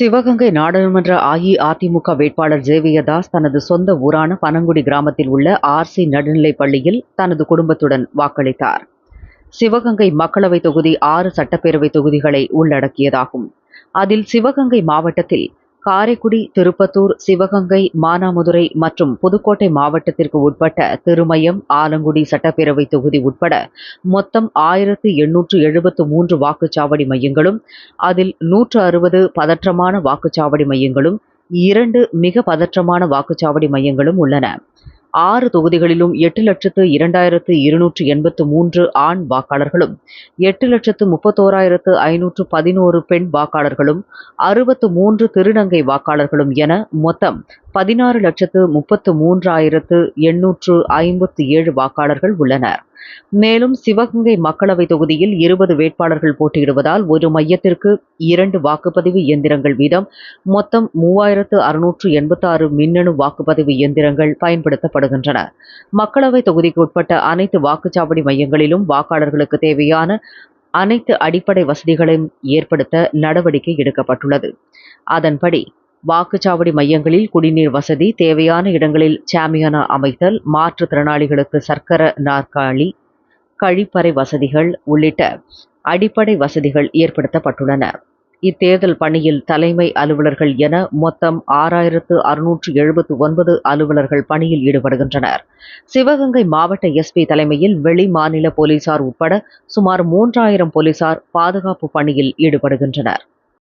சிவகங்கை நாடாளுமன்ற அஇஅதிமுக வேட்பாளர் ஜேவியதாஸ் தனது சொந்த ஊரான பனங்குடி கிராமத்தில் உள்ள ஆர்சி நடுநிலைப் பள்ளியில் தனது குடும்பத்துடன் வாக்களித்தார். சிவகங்கை மக்களவைத் தொகுதி ஆறு சட்டப்பேரவை தொகுதிகளை உள்ளடக்கியதாகும். அதில் சிவகங்கை மாவட்டத்தில் காரைக்குடி திருப்பத்தூர் சிவகங்கை மானாமதுரை மற்றும் புதுக்கோட்டை மாவட்டத்திற்கு உட்பட்ட திருமயம் ஆலங்குடி சட்டப்பேரவை தொகுதி உட்பட மொத்தம் ஆயிரத்து எண்ணூற்று எழுபத்து மூன்று வாக்குச்சாவடி மையங்களும் அதில் நூற்று அறுபது பதற்றமான வாக்குச்சாவடி மையங்களும் இரண்டு மிக பதற்றமான வாக்குச்சாவடி மையங்களும் உள்ளன. ஆறு தொகுதிகளிலும் எட்டு லட்சத்து இரண்டாயிரத்து இருநூற்று எண்பத்து மூன்று ஆண் வாக்காளர்களும் எட்டு லட்சத்து முப்பத்தோராயிரத்து ஐநூற்று பதினோரு பெண் வாக்காளர்களும் அறுபத்து மூன்று திருநங்கை வாக்காளர்களும் என மொத்தம் பதினாறு லட்சத்து முப்பத்து மூன்றாயிரத்து எண்ணூற்று ஐம்பத்து ஏழு வாக்காளர்கள் உள்ளனர். மேலும் சிவகங்கை மக்களவை தொகுதியில் இருபது வேட்பாளர்கள் போட்டியிடுவதால் ஒரு மையத்திற்கு இரண்டு வாக்குப்பதிவு இயந்திரங்கள் வீதம் மொத்தம் மூவாயிரத்து அறுநூற்று எண்பத்தாறு மின்னணு வாக்குப்பதிவு இயந்திரங்கள் பயன்படுத்தப்படுகின்றன மக்களவைத் தொகுதிக்கு உட்பட்ட அனைத்து வாக்குச்சாவடி மையங்களிலும் வாக்காளர்களுக்கு தேவையான அனைத்து அடிப்படை வசதிகளையும் ஏற்படுத்த நடவடிக்கை எடுக்கப்பட்டுள்ளது. அதன்படி வாக்குச்சாவடி மையங்களில் குடிநீர் வசதி தேவையான இடங்களில் சாமியானா அமைத்தல் மாற்றுத்திறனாளிகளுக்கு சர்க்கர நாற்காலி கழிப்பறை வசதிகள் உள்ளிட்ட அடிப்படை வசதிகள் ஏற்படுத்தப்பட்டுள்ளன. இத்தேர்தல் பணியில் தலைமை அலுவலர்கள் என மொத்தம் ஆறாயிரத்து அறுநூற்று எழுபத்து ஒன்பது அலுவலர்கள் பணியில் ஈடுபடுகின்றனர். சிவகங்கை மாவட்ட எஸ்பி தலைமையில் வெளி மாநில போலீசார் உட்பட சுமார் மூன்றாயிரம் போலீசார் பாதுகாப்பு பணியில் ஈடுபடுகின்றனர்.